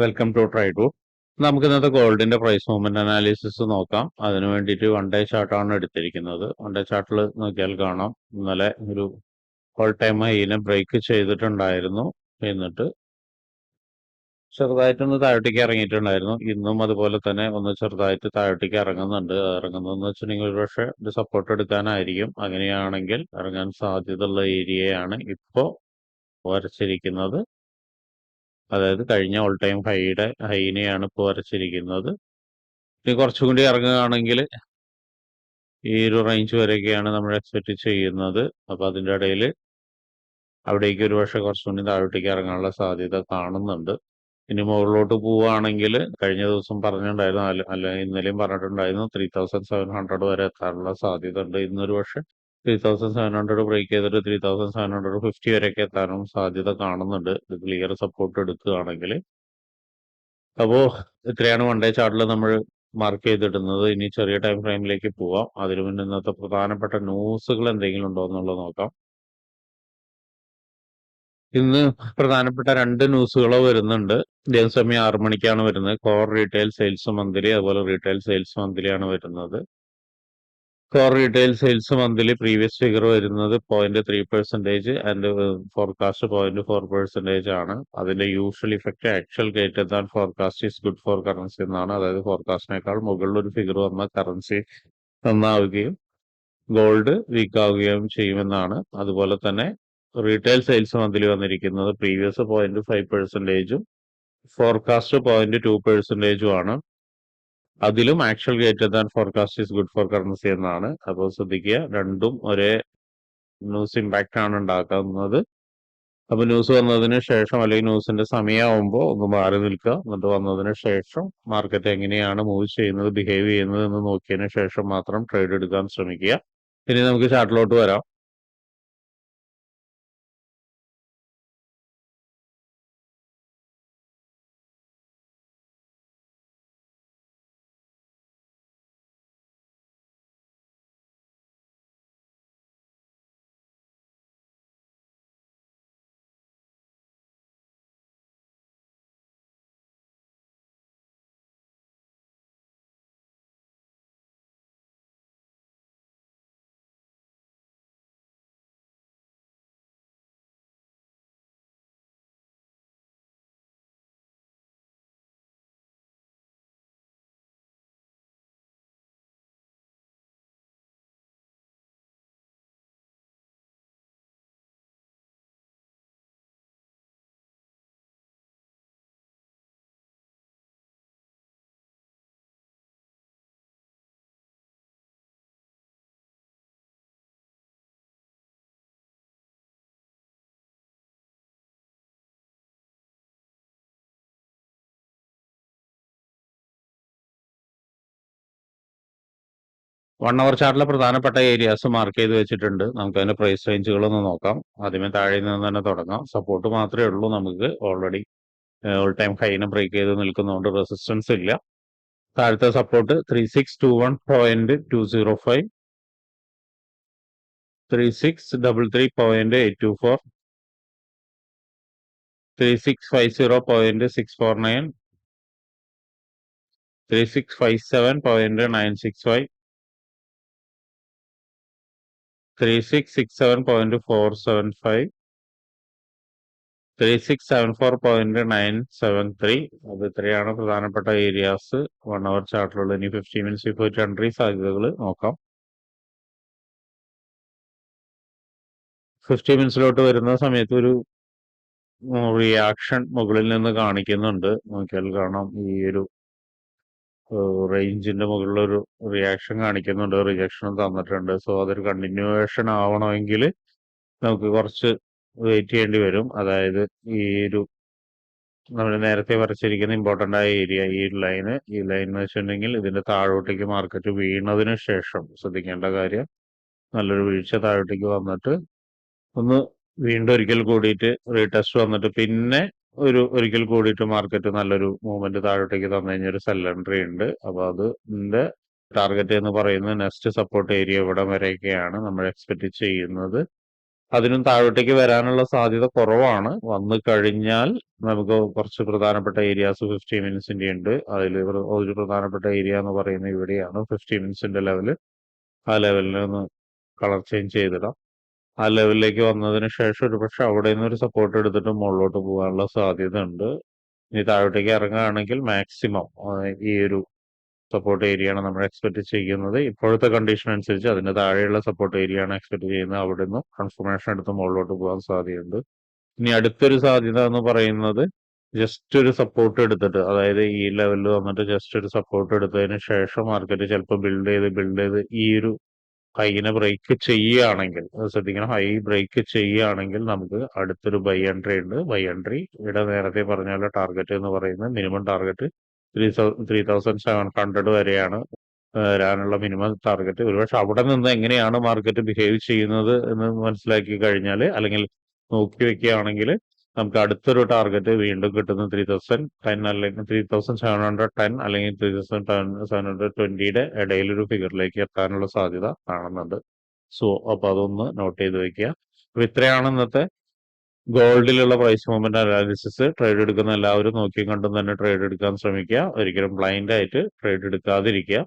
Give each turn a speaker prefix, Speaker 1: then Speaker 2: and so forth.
Speaker 1: Welcome to try to നമുക്ക് ഇന്നത്തെ ഗോൾഡിന്റെ പ്രൈസ് മൂവ്മെന്റ് അനാലിസിസ് നോക്കാം. അതിന് വേണ്ടിയിട്ട് വൺ ഡേ ചാർട്ടാണ് എടുത്തിരിക്കുന്നത്. വൺ ഡേ ചാർട്ടിൽ നോക്കിയാൽ കാണാം. ഇന്നലെ ഒരു ഓൾ ടൈം ഹൈനെ ബ്രേക്ക് ചെയ്തിട്ടുണ്ടായിരുന്നു. എന്നിട്ട് ചെറുതായിട്ടൊന്ന് താഴോട്ടേക്ക് ഇറങ്ങിയിട്ടുണ്ടായിരുന്നു. ഇന്നും അതുപോലെ തന്നെ ഒന്ന് ചെറുതായിട്ട് താഴോട്ടേക്ക് ഇറങ്ങുന്നുണ്ട്. ഇറങ്ങുന്നതെന്ന് വെച്ചിട്ടുണ്ടെങ്കിൽ ഒരു പക്ഷേ ഇത് സപ്പോർട്ട് എടുക്കാനായിരിക്കും. അങ്ങനെയാണെങ്കിൽ ഇറങ്ങാൻ സാധ്യതയുള്ള ഏരിയയാണ് ഇപ്പോൾ വരച്ചിരിക്കുന്നത്. അതായത് കഴിഞ്ഞ ഓൾ ടൈം ഹൈയുടെ ഹൈനെയാണ് ഇപ്പോൾ വരച്ചിരിക്കുന്നത്. ഇനി കുറച്ചും കൂടി ഇറങ്ങുകയാണെങ്കിൽ ഈ ഒരു റേഞ്ച് വരെയൊക്കെയാണ് നമ്മൾ എക്സ്പെക്ട് ചെയ്യുന്നത്. അപ്പോൾ അതിന്റെ ഇടയിൽ അവിടേക്ക് ഒരു പക്ഷേ കുറച്ചും കൂടി താഴോട്ടേക്ക് ഇറങ്ങാനുള്ള സാധ്യത കാണുന്നുണ്ട്. ഇനി മുകളിലോട്ട് പോവുകയാണെങ്കിൽ കഴിഞ്ഞ ദിവസം പറഞ്ഞിട്ടുണ്ടായിരുന്നു അല്ല അല്ല ഇന്നലെയും പറഞ്ഞിട്ടുണ്ടായിരുന്നു ത്രീ തൗസൻഡ് സെവൻ ഹൺഡ്രഡ് വരെ എത്താനുള്ള സാധ്യത ഉണ്ട്. ഇന്നൊരു പക്ഷേ three thousand seven hundred break ചെയ്തിട്ട് three thousand seven hundred fifty വരെയൊക്കെ എത്താനും സാധ്യത കാണുന്നുണ്ട്. ഇത് ക്ലിയർ സപ്പോർട്ട് എടുക്കുകയാണെങ്കിൽ. അപ്പോൾ ഇത്രയാണ് വൺ ഡേ ചാർട്ടിൽ നമ്മൾ മാർക്ക് ചെയ്തിടുന്നത്. ഇനി ചെറിയ ടൈം ഫ്രെയിമിലേക്ക് പോവാം. അതിനു മുന്നേ ഇന്നത്തെ പ്രധാനപ്പെട്ട ന്യൂസുകൾ എന്തെങ്കിലും ഉണ്ടോ എന്നുള്ളത് നോക്കാം. ഇന്ന് പ്രധാനപ്പെട്ട രണ്ട് ന്യൂസുകളോ വരുന്നുണ്ട്. ദിവസമയം സമയം ആറു മണിക്കാണ് വരുന്നത്. കോർ റീറ്റെയിൽ സെയിൽസ് മന്ത്ലി അതുപോലെ റീറ്റെയിൽ സെയിൽസ് മന്ത്ലിയാണ് വരുന്നത്. Core retail sales monthly previous figure വരുന്നത് point three percentage and forecast point four percentage ആണ്. അതിന്റെ usual effect actual greater forecast is good for currency എന്നാണ്. അതായത് ഫോർകാസ്റ്റിനേക്കാൾ മുകളിൽ ഒരു ഫിഗർ വന്ന കറൻസി നന്നാവുകയും ഗോൾഡ് വീക്ക് ആവുകയും ചെയ്യുമെന്നാണ്. അതുപോലെ തന്നെ റീറ്റെയിൽ സെയിൽസ് മന്ത്ലി വന്നിരിക്കുന്നത് പ്രീവിയസ് പോയിന്റ് ഫൈവ് പെർസെന്റേജും ഫോർകാസ്റ്റ് പോയിന്റ് ടു പെർസെന്റേജും ആണ്. അതിലും actual greater than forecast is good for currency എന്നാണ്. അപ്പോൾ ശ്രദ്ധിക്കുക രണ്ടും ഒരേ ന്യൂസ് ഇമ്പാക്റ്റ് ആണ് ഉണ്ടാക്കുന്നത്. അപ്പൊ ന്യൂസ് വന്നതിന് ശേഷം അല്ലെങ്കിൽ ന്യൂസിന്റെ സമയമാകുമ്പോൾ ഒന്ന് മാറി നിൽക്കുക. എന്നിട്ട് വന്നതിന് ശേഷം മാർക്കറ്റ് എങ്ങനെയാണ് മൂവ് ചെയ്യുന്നത് ബിഹേവ് ചെയ്യുന്നത് എന്ന് നോക്കിയതിന് ശേഷം മാത്രം ട്രേഡ് എടുക്കാൻ ശ്രമിക്കുക. ഇനി നമുക്ക് ചാർട്ടിലോട്ട് വരാം. വൺ അവർ ചാർട്ടിലെ പ്രധാനപ്പെട്ട ഏരിയാസ് മാർക്ക് ചെയ്ത് വെച്ചിട്ടുണ്ട്. നമുക്ക് അതിന്റെ പ്രൈസ് റേഞ്ചുകളൊന്ന് നോക്കാം. ആദ്യമേ താഴെ നിന്ന് തന്നെ തുടങ്ങാം. സപ്പോർട്ട് മാത്രമേ ഉള്ളൂ നമുക്ക്. ഓൾറെഡി ഓൾ ടൈം ഹൈനെ ബ്രേക്ക് ചെയ്ത് നിൽക്കുന്നതുകൊണ്ട് റെസിസ്റ്റൻസ് ഇല്ല. താഴത്തെ support three six two one point two zero five three six double three point eight two four three six five zero point six four nine three six five seven point nine six five three six six seven point four seven five three six seven four point nine seven three അത് ഇത്രയാണ് പ്രധാനപ്പെട്ട areas one hour ചാർട്ടിലുള്ള ഇനി fifty minutes ഇപ്പോൾ entry സാധ്യതകൾ നോക്കാം. Fifty മിനിറ്റ്സിലോട്ട് വരുന്ന സമയത്ത് ഒരു റിയാക്ഷൻ മുകളിൽ നിന്ന് കാണിക്കുന്നുണ്ട്. നോക്കിയാൽ കാണാം ഈ ഒരു റേഞ്ചിന്റെ മുകളിലൊരു റിയാക്ഷൻ കാണിക്കുന്നുണ്ട്. റിജക്ഷൻ തന്നിട്ടുണ്ട്. സോ അതൊരു കണ്ടിന്യൂവേഷൻ ആവണമെങ്കിൽ നമുക്ക് കുറച്ച് വെയിറ്റ് ചെയ്യേണ്ടി വരും. അതായത് ഈ ഒരു നമ്മൾ നേരത്തെ വരച്ചിരിക്കുന്ന ഇമ്പോർട്ടന്റ് ആയ ഏരിയ ഈ ലൈന് ഈ ലൈൻ എന്ന് വെച്ചിട്ടുണ്ടെങ്കിൽ ഇതിന്റെ താഴോട്ടേക്ക് മാർക്കറ്റ് വീണതിന് ശേഷം ശ്രദ്ധിക്കേണ്ട കാര്യം നല്ലൊരു വീഴ്ച താഴോട്ടേക്ക് വന്നിട്ട് ഒന്ന് വീണ്ടും ഒരിക്കൽ കൂടിയിട്ട് റീടെസ്റ്റ് വന്നിട്ട് പിന്നെ ഒരു ഒരിക്കൽ കൂടിയിട്ട് മാർക്കറ്റ് നല്ലൊരു മൂവ്മെന്റ് താഴോട്ടേക്ക് തന്നു കഴിഞ്ഞാൽ ഒരു സെല്ലൻട്രി ഉണ്ട്. അപ്പൊ അതിന്റെ ടാർഗറ്റ് എന്ന് പറയുന്നത് നെക്സ്റ്റ് സപ്പോർട്ട് ഏരിയ ഇവിടെ വരെയൊക്കെയാണ് നമ്മൾ എക്സ്പെക്ട് ചെയ്യുന്നത്. അതിനും താഴോട്ടേക്ക് വരാനുള്ള സാധ്യത കുറവാണ്. വന്നു കഴിഞ്ഞാൽ നമുക്ക് കുറച്ച് പ്രധാനപ്പെട്ട ഏരിയാസ് ഫിഫ്റ്റി മിനിറ്റ്സിന്റെ ഉണ്ട്. അതിൽ ഒരു പ്രധാനപ്പെട്ട ഏരിയ എന്ന് പറയുന്നത് ഇവിടെയാണ്. ഫിഫ്റ്റി മിനിറ്റ്സിന്റെ ലെവൽ ആ ലെവലിൽ ഒന്ന് കളർ ചേഞ്ച് ചെയ്തിടാം. ആ ലെവലിലേക്ക് വന്നതിന് ശേഷം ഒരു പക്ഷെ അവിടെ നിന്ന് ഒരു സപ്പോർട്ട് എടുത്തിട്ട് മുകളിലോട്ട് പോകാനുള്ള സാധ്യത ഉണ്ട് ഇനി താഴോട്ടേക്ക് ഇറങ്ങുകയാണെങ്കിൽ മാക്സിമം ഈ ഒരു സപ്പോർട്ട് ഏരിയ ആണ് നമ്മൾ എക്സ്പെക്ട് ചെയ്യുന്നത്. ഇപ്പോഴത്തെ കണ്ടീഷൻ അനുസരിച്ച് അതിന്റെ താഴെയുള്ള സപ്പോർട്ട് ഏരിയ ആണ് എക്സ്പെക്ട് ചെയ്യുന്നത്. അവിടെ നിന്ന് കൺഫർമേഷൻ എടുത്ത് മുകളിലോട്ട് പോകാൻ സാധ്യതയുണ്ട്. ഇനി അടുത്തൊരു സാധ്യത എന്ന് പറയുന്നത് ജസ്റ്റ് ഒരു സപ്പോർട്ട് എടുത്തിട്ട് അതായത് ഈ ലെവലിൽ വന്നിട്ട് ജസ്റ്റ് ഒരു സപ്പോർട്ട് എടുത്തതിന് ശേഷം മാർക്കറ്റ് ചിലപ്പോൾ ബിൽഡ് ചെയ്ത് ബിൽഡ് ചെയ്ത് ഈ ഒരു ഹൈനെ ബ്രേക്ക് ചെയ്യുകയാണെങ്കിൽ ശ്രദ്ധിക്കണം. ഹൈ ബ്രേക്ക് ചെയ്യുകയാണെങ്കിൽ നമുക്ക് അടുത്തൊരു ബൈ എൻട്രി ഉണ്ട്. ബൈ എൻട്രി ഇവിടെ നേരത്തെ പറഞ്ഞ ടാർഗറ്റ് എന്ന് പറയുന്നത് minimum target three three thousand seven hundred വരെയാണ് വരാനുള്ള മിനിമം ടാർഗറ്റ്. ഒരുപക്ഷെ അവിടെ നിന്ന് എങ്ങനെയാണ് മാർക്കറ്റ് ബിഹേവ് ചെയ്യുന്നത് എന്ന് മനസ്സിലാക്കി കഴിഞ്ഞാൽ അല്ലെങ്കിൽ നോക്കി വെക്കുകയാണെങ്കിൽ നമുക്ക് അടുത്തൊരു ടാർഗറ്റ് വീണ്ടും കിട്ടുന്നത് ത്രീ തൗസൻഡ് ടെൻ അല്ലെങ്കിൽ three thousand seven hundred ten അല്ലെങ്കിൽ ത്രീ തൗസൻഡ് സെവൻ ഹൺഡ്രഡ് ട്വന്റിയുടെ ഇടയിലൊരു ഫിഗറിലേക്ക് എത്താനുള്ള സാധ്യത കാണുന്നുണ്ട്. സോ അപ്പൊ അതൊന്ന് നോട്ട് ചെയ്ത് വെക്കുക. അപ്പൊ ഇത്രയാണ് ഇന്നത്തെ ഗോൾഡിലുള്ള പ്രൈസ് മൂവ്മെന്റ് അനാലിസിസ് ട്രേഡ് എടുക്കുന്ന എല്ലാവരും നോക്കിയും കണ്ടും തന്നെ ട്രേഡ് എടുക്കാൻ ശ്രമിക്കുക. ഒരിക്കലും ബ്ലൈൻഡ് ആയിട്ട് ട്രേഡ് എടുക്കാതിരിക്കുക.